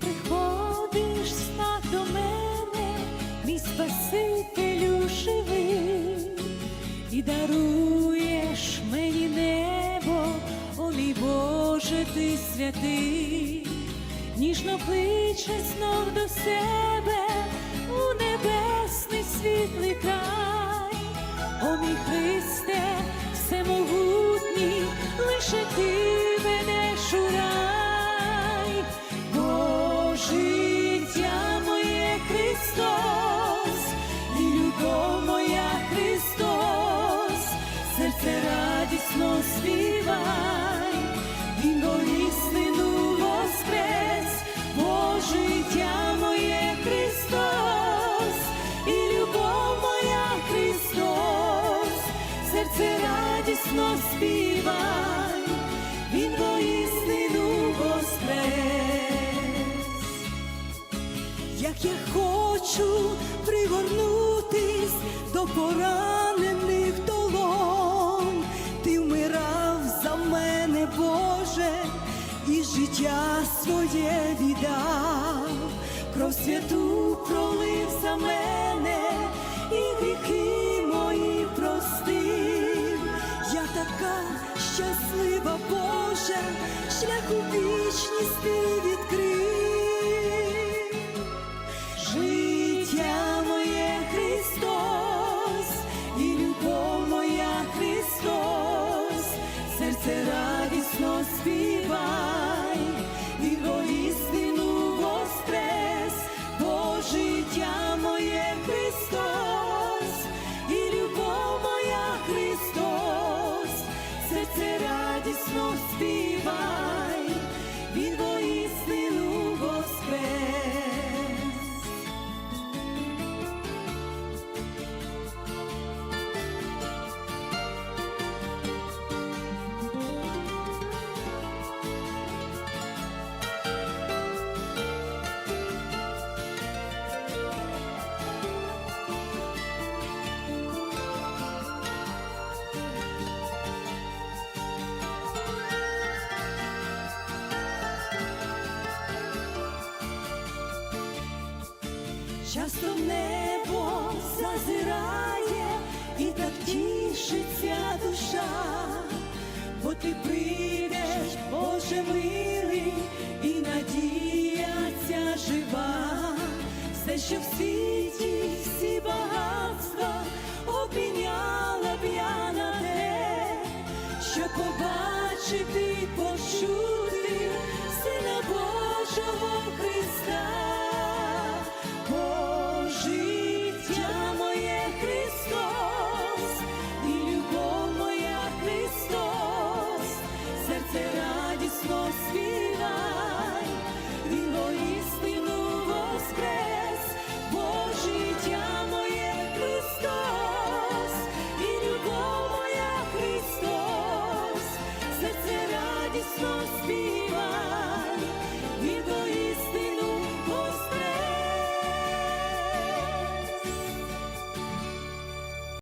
Приходиш знак до мене, мій Спасителю живий, і даруєш мені небо, о мій Боже, ти святий, ніжно кличе знов до себе радісно співай, Він воістину воскрес, бо життя моє Христос, і любов моя Христос, серце радісно співай, Він воістину воскрес. Як я хочу пригорнутись до поранених і життя своє віддав, кров святу пролив за мене, і гріхи мої простив. Я така щаслива, Боже, шлях у вічність ти відкрив. Життя моє Христос, і любов моя Христос, серце радісно співай, часто в небо зазирає і так тішиться душа, бо ти прийдеш, Боже милий, і надія ця жива, все, що в світі, всі багатства обміняла б я на те, що побачити, почути сина Божого Христа.